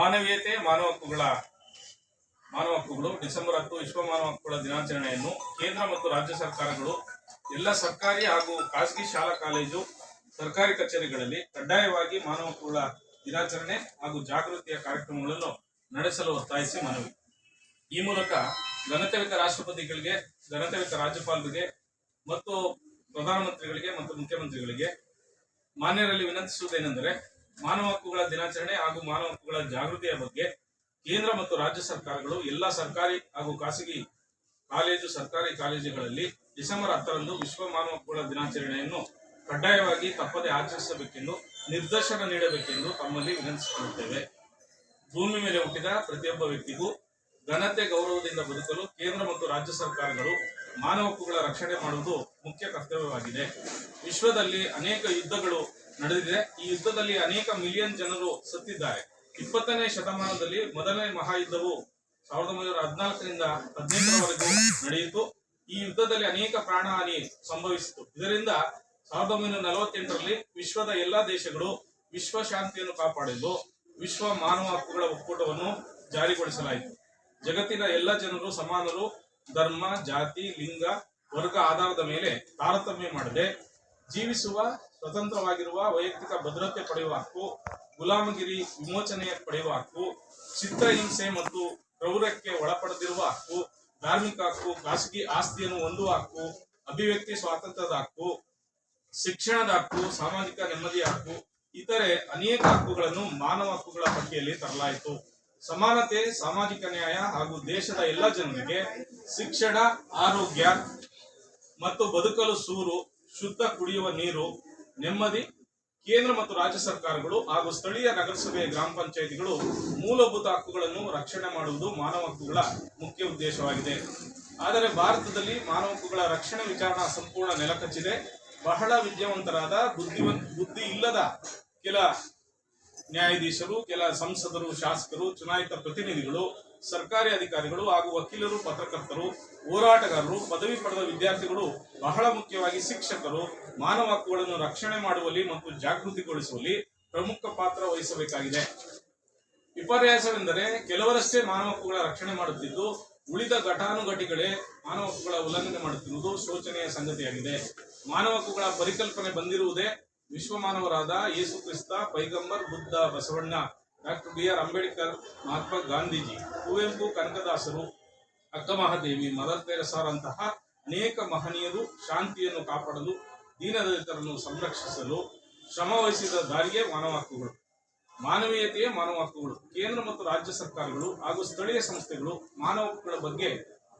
ಮಾನವೀಯತೆ, ಮಾನವ ಹಕ್ಕುಗಳ, ಮಾನವ ಹಕ್ಕುಗಳು, ಡಿಸೆಂಬರ್ ಹತ್ತು ವಿಶ್ವ ಮಾನವ ಹಕ್ಕುಗಳ ದಿನಾಚರಣೆಯನ್ನು ಕೇಂದ್ರ ಮತ್ತು ರಾಜ್ಯ ಸರ್ಕಾರಗಳು, ಎಲ್ಲ ಸರ್ಕಾರಿ ಹಾಗೂ ಖಾಸಗಿ ಶಾಲಾ ಕಾಲೇಜು, ಸರ್ಕಾರಿ ಕಚೇರಿಗಳಲ್ಲಿ ಕಡ್ಡಾಯವಾಗಿ ಮಾನವ ಹಕ್ಕುಗಳ ದಿನಾಚರಣೆ ಹಾಗೂ ಜಾಗೃತಿಯ ಕಾರ್ಯಕ್ರಮಗಳನ್ನು ನಡೆಸಲು ಒತ್ತಾಯಿಸಿ ಮನವಿ. ಈ ಮೂಲಕ ಘನತೆಯುತ ರಾಷ್ಟ್ರಪತಿಗಳಿಗೆ ಘನತೆಯುತ ರಾಜ್ಯಪಾಲರಿಗೆ ಮತ್ತು ಪ್ರಧಾನಮಂತ್ರಿಗಳಿಗೆ ಮತ್ತು ಮುಖ್ಯಮಂತ್ರಿಗಳಿಗೆ ಮಾನ್ಯರಲ್ಲಿ ವಿನಂತಿಸುವುದೇನೆಂದರೆ ಮಾನವ ಹಕ್ಕುಗಳ ದಿನಾಚರಣೆ ಹಾಗೂ ಮಾನವ ಹಕ್ಕುಗಳ ಜಾಗೃತಿಯ ಬಗ್ಗೆ ಕೇಂದ್ರ ಮತ್ತು ರಾಜ್ಯ ಸರ್ಕಾರಗಳು ಎಲ್ಲ ಸರ್ಕಾರಿ ಹಾಗೂ ಖಾಸಗಿ ಕಾಲೇಜು, ಸರ್ಕಾರಿ ಕಾಲೇಜುಗಳಲ್ಲಿ ಡಿಸೆಂಬರ್ ಹತ್ತರಂದು ವಿಶ್ವ ಮಾನವ ಹಕ್ಕುಗಳ ದಿನಾಚರಣೆಯನ್ನು ಕಡ್ಡಾಯವಾಗಿ ತಪ್ಪದೆ ಆಚರಿಸಬೇಕೆಂದು ನಿರ್ದೇಶನ ನೀಡಬೇಕೆಂದು ತಮ್ಮಲ್ಲಿ ವಿನಂತಿಸಿಕೊಳ್ಳುತ್ತೇವೆ. ಭೂಮಿ ಮೇಲೆ ಹುಟ್ಟಿದ ಪ್ರತಿಯೊಬ್ಬ ವ್ಯಕ್ತಿಗೂ ಘನತೆ ಗೌರವದಿಂದ ಬದುಕಲು ಕೇಂದ್ರ ಮತ್ತು ರಾಜ್ಯ ಸರ್ಕಾರಗಳು ಮಾನವ ಹಕ್ಕುಗಳ ರಕ್ಷಣೆ ಮಾಡುವುದು ಮುಖ್ಯ ಕರ್ತವ್ಯವಾಗಿದೆ. ವಿಶ್ವದಲ್ಲಿ ಅನೇಕ ಯುದ್ಧಗಳು ನಡೆದಿದೆ. ಈ ಯುದ್ಧದಲ್ಲಿ ಅನೇಕ ಮಿಲಿಯನ್ ಜನರು ಸತ್ತಿದ್ದಾರೆ. ಇಪ್ಪತ್ತನೇ ಶತಮಾನದಲ್ಲಿ ಮೊದಲನೇ ಮಹಾಯುದ್ಧವು ಸಾವಿರದ ಒಂಬೈನೂರ ಹದಿನಾಲ್ಕರಿಂದ ಹದಿನೆಂಟರವರೆಗೂ ನಡೆಯಿತು. ಈ ಯುದ್ಧದಲ್ಲಿ ಅನೇಕ ಪ್ರಾಣಹಾನಿ ಸಂಭವಿಸಿತು. ಇದರಿಂದ ಸಾವಿರದ ಒಂಬೈನೂರ ನಲವತ್ತೆಂಟರಲ್ಲಿ ವಿಶ್ವದ ಎಲ್ಲಾ ದೇಶಗಳು ವಿಶ್ವ ಶಾಂತಿಯನ್ನು ಕಾಪಾಡಲು ವಿಶ್ವ ಮಾನವ ಹಕ್ಕುಗಳ ಒಕ್ಕೂಟವನ್ನು ಜಾರಿಗೊಳಿಸಲಾಯಿತು. ಜಗತ್ತಿನ ಎಲ್ಲ ಜನರು ಸಮಾನರು. ಧರ್ಮ, ಜಾತಿ, ಲಿಂಗ, ವರ್ಗ ಆಧಾರದ ಮೇಲೆ ತಾರತಮ್ಯ ಮಾಡದೆ. ಜೀವಿಸುವ, ಸ್ವತಂತ್ರವಾಗಿರುವ, ವೈಯಕ್ತಿಕ ಭದ್ರತೆ ಪಡೆಯುವ ಹಕ್ಕು, ಗುಲಾಮಗಿರಿ ವಿಮೋಚನೆ ಪಡೆಯುವ ಹಕ್ಕು, ಚಿತ್ರಹಿಂಸೆ ಮತ್ತು ಕ್ರೌರ್ಯಕ್ಕೆ ಒಳಪಡದಿರುವ ಹಕ್ಕು, ಧಾರ್ಮಿಕ ಹಕ್ಕು, ಖಾಸಗಿ ಆಸ್ತಿಯನ್ನು ಹೊಂದುವ ಹಕ್ಕು, ಅಭಿವ್ಯಕ್ತಿ ಸ್ವಾತಂತ್ರ್ಯದ ಹಕ್ಕು, ಶಿಕ್ಷಣದ ಹಕ್ಕು, ಸಾಮಾಜಿಕ ನೆಮ್ಮದಿಯ ಹಕ್ಕು, ಇತರೆ ಅನೇಕ ಹಕ್ಕುಗಳನ್ನು ಮಾನವ ಹಕ್ಕುಗಳ ಪಟ್ಟಿಯಲ್ಲಿ ತರಲಾಯಿತು. ಸಮಾನತೆ, ಸಾಮಾಜಿಕ ನ್ಯಾಯ ಹಾಗೂ ದೇಶದ ಎಲ್ಲ ಜನರಿಗೆ ಶಿಕ್ಷಣ, ಆರೋಗ್ಯ ಮತ್ತು ಬದುಕಲು ಸೂರು ಶುದ್ಧ ಕುಡಿಯುವ ನೀರು, ನೆಮ್ಮದಿ, ಕೇಂದ್ರ ಮತ್ತು ರಾಜ್ಯ ಸರ್ಕಾರಗಳು ಹಾಗೂ ಸ್ಥಳೀಯ ನಗರಸಭೆ ಗ್ರಾಮ ಪಂಚಾಯಿತಿಗಳು ಮೂಲಭೂತ ಹಕ್ಕುಗಳನ್ನು ರಕ್ಷಣೆ ಮಾಡುವುದು ಮಾನವ ಹಕ್ಕುಗಳ ಮುಖ್ಯ ಉದ್ದೇಶವಾಗಿದೆ. ಆದರೆ ಭಾರತದಲ್ಲಿ ಮಾನವ ಹಕ್ಕುಗಳ ರಕ್ಷಣೆ ವಿಚಾರಣಾ ಸಂಪೂರ್ಣ ನೆಲಕಚ್ಚಿದೆ. ಬಹಳ ವಿದ್ಯಾವಂತರಾದ ಬುದ್ಧಿವಂತ, ಬುದ್ಧಿ ಇಲ್ಲದ ಕೆಲ ನ್ಯಾಯಾಧೀಶರು, ಕೆಲ ಸಂಸದರು, ಶಾಸಕರು, ಚುನಾಯಿತ ಪ್ರತಿನಿಧಿಗಳು, ಸರ್ಕಾರಿ ಅಧಿಕಾರಿಗಳು ಹಾಗೂ ವಕೀಲರು, ಪತ್ರಕರ್ತರು, ಹೋರಾಟಗಾರರು, ಪದವಿ ಪಡೆದ ವಿದ್ಯಾರ್ಥಿಗಳು, ಬಹಳ ಮುಖ್ಯವಾಗಿ ಶಿಕ್ಷಕರು, ಮಾನವ ಹಕ್ಕುಗಳನ್ನು ರಕ್ಷಣೆ ಮಾಡುವಲ್ಲಿ ಮತ್ತು ಜಾಗೃತಿಗೊಳಿಸುವಲ್ಲಿ ಪ್ರಮುಖ ಪಾತ್ರ ವಹಿಸಬೇಕಾಗಿದೆ. ವಿಪರ್ಯಾಸವೆಂದರೆ ಕೆಲವರಷ್ಟೇ ಮಾನವ ಹಕ್ಕುಗಳ ರಕ್ಷಣೆ ಮಾಡುತ್ತಿದ್ದು, ಉಳಿದ ಘಟಾನುಘಟಿಗಳೇ ಮಾನವ ಹಕ್ಕುಗಳ ಉಲ್ಲಂಘನೆ ಮಾಡುತ್ತಿರುವುದು ಶೋಚನೆಯ ಸಂಗತಿಯಾಗಿದೆ. ಮಾನವ ಹಕ್ಕುಗಳ ಪರಿಕಲ್ಪನೆ ಬಂದಿರುವುದೇ ವಿಶ್ವ ಮಾನವರಾದ Yesu Kristha, Paigambar, Buddha, Basavanna, doctor B R Ambedkar, Mahatma Gandhiji, Kuvempu ಕನಕದಾಸರು ಅಕ್ಕಮಹಾದೇವಿ ಮದರ್ ತೆರೆಸಾರಂತಹ ಅನೇಕ ಮಹನೀಯರು ಶಾಂತಿಯನ್ನು ಕಾಪಾಡಲು, ದೀನದಲಿತರನ್ನು ಸಂರಕ್ಷಿಸಲು ಶ್ರಮವಹಿಸಿದ ದಾರಿಗೆ ಮಾನವ ಹಕ್ಕುಗಳು ಮಾನವೀಯತೆಯೇ ಮಾನವ ಹಕ್ಕುಗಳು ಕೇಂದ್ರ ಮತ್ತು ರಾಜ್ಯ ಸರ್ಕಾರಗಳು ಹಾಗೂ ಸ್ಥಳೀಯ ಸಂಸ್ಥೆಗಳು ಮಾನವ ಹಕ್ಕುಗಳ ಬಗ್ಗೆ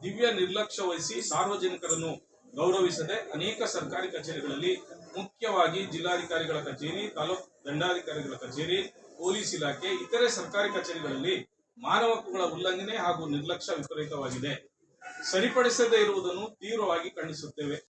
ದಿವ್ಯ ನಿರ್ಲಕ್ಷ್ಯ ವಹಿಸಿ ಸಾರ್ವಜನಿಕರನ್ನು ಗೌರವಿಸದೆ ಅನೇಕ ಸರ್ಕಾರಿ ಕಚೇರಿಗಳಲ್ಲಿ, ಮುಖ್ಯವಾಗಿ ಜಿಲ್ಲಾಧಿಕಾರಿಗಳ ಕಚೇರಿ, ತಾಲೂಕು ದಂಡಾಧಿಕಾರಿಗಳ ಕಚೇರಿ, ಪೊಲೀಸ್ ಇಲಾಖೆ, ಇತರೆ ಸರ್ಕಾರಿ ಕಚೇರಿಗಳಲ್ಲಿ ಮಾನವ ಹಕ್ಕುಗಳ ಉಲ್ಲಂಘನೆ ಹಾಗೂ ನಿರ್ಲಕ್ಷ್ಯ ವಿಪರೀತವಾಗಿದೆ. ಸರಿಪಡಿಸದೇ ಇರುವುದನ್ನು ತೀವ್ರವಾಗಿ ಖಂಡಿಸುತ್ತೇವೆ.